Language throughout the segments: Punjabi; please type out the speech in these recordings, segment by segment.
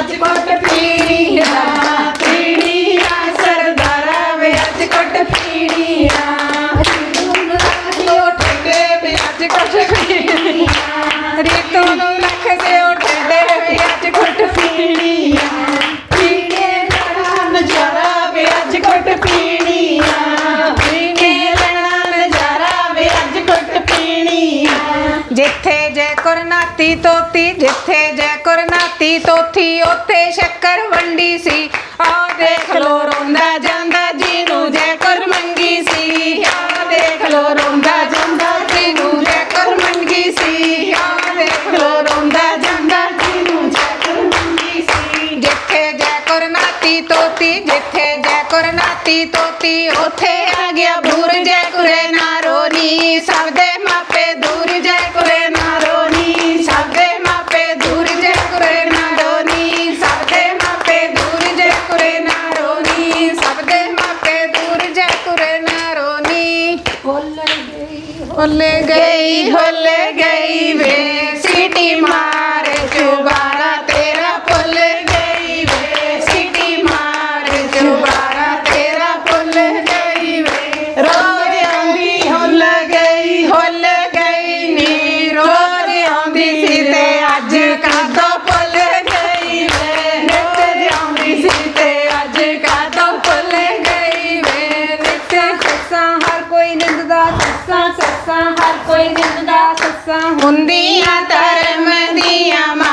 ਅਜਕੋਟ ਪੀੜੀਆ ਪੀੜੀਆ ਸਰਦਾਰਾ ਵੇ ਅਜਕੋਟ ਪੀੜੀਆ ਰੀਤੂ ਨੂੰ ਰਾਜੋ ਠੱਗੇ ਵੇ ਅਜਕੋਟ ਪੀੜੀਆ ਰੀਤੂ ਨੂੰ ਜਿੱਥੇ ਜੈਕੁਰ ਨਾਤੀ ਤੋਤੀ, ਜਿੱਥੇ ਜੈਕੁਰ ਨਾਤੀ ਤੋਤੀ, ਉੱਥੇ ਸ਼ੱਕਰ ਵੰਡੀ ਸੀ। ਆ ਦੇਖ ਲੋ ਰੋਂਦਾ ਨਾਤੀ ਤੋਤੀ ਜਿੱਥੇ ਜੈਕੁਰ ਨਾਤੀ ਤੋਤੀ ਉਥੇ ਆ ਗਿਆ ਬੂਰ ਜੈਕੁਰੇ ਨਾਰੋਨੀ। ਸਭ ਦੇ ਮਾਪੇ ਦੂਰ ਜੈਕੁਰੇ ਨਾਰੋਨੀ। ਸਭ ਦੇ ਮਾਪੇ ਦੂਰ ਜੈਕੁਰੇ ਨਾਰੋਨੀ। ਸਭ ਦੇ ਮਾਪੇ ਦੂਰ ਜੈਕੁਰੇ ਨਾਰੋਨੀ। ਸਭ ਦੇ ਮਾਪੇ ਦੂਰ ਜੈਕੁਰੇ ਨਾਰੋਨੀ। ਹੋਲ ਗਈ ਹੋਲ ਗਈ ਹੋਲ ਗਈ ਵੇ ਸਿਟੀ ਮਾਰੇ ਚੁਬਾਰਾ உந்தியா தரமதியமா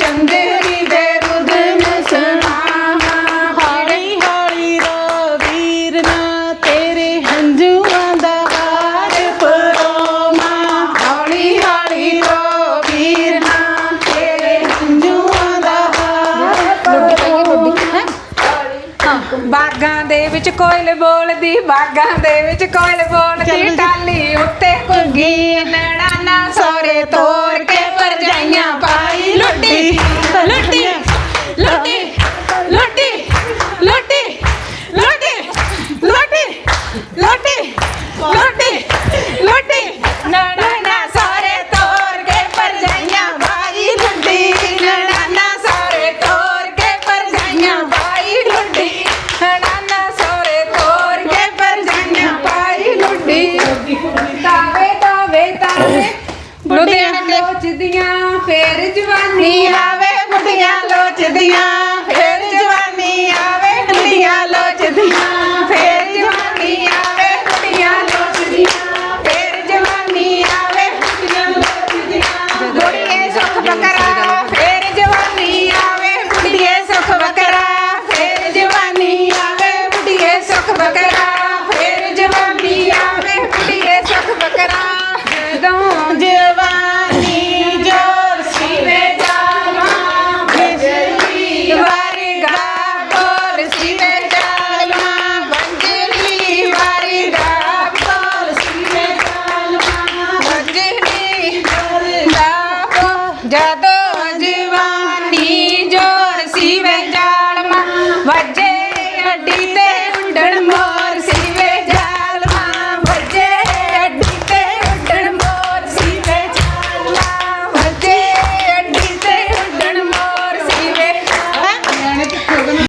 चंदे ਵਿੱਚ ਕੋਇਲ ਬੋਲਦੀ ਬਾਗਾਂ ਦੇ ਵਿੱਚ ਕੋਇਲ ਬੋਲਦੀ ਟਾਲੀ ਉੱਤੇ ਕੁੰਗੀ ਨੈਣਾ ਨਾ ਸੋਰੇ ਤੋਰ ਕੇ ਪਰਜਾਈਆਂ ਪਾਈ ਲੁੱਟੀ ਲੁੱਟੀ ਨੱਚਦੀਆਂ ਫੇਰ ਜਵਾਨੀ ਆਵੇ ਬੁੱਢੀਆਂ ਲੋਚਦੀਆਂ ਫੇਰ ya te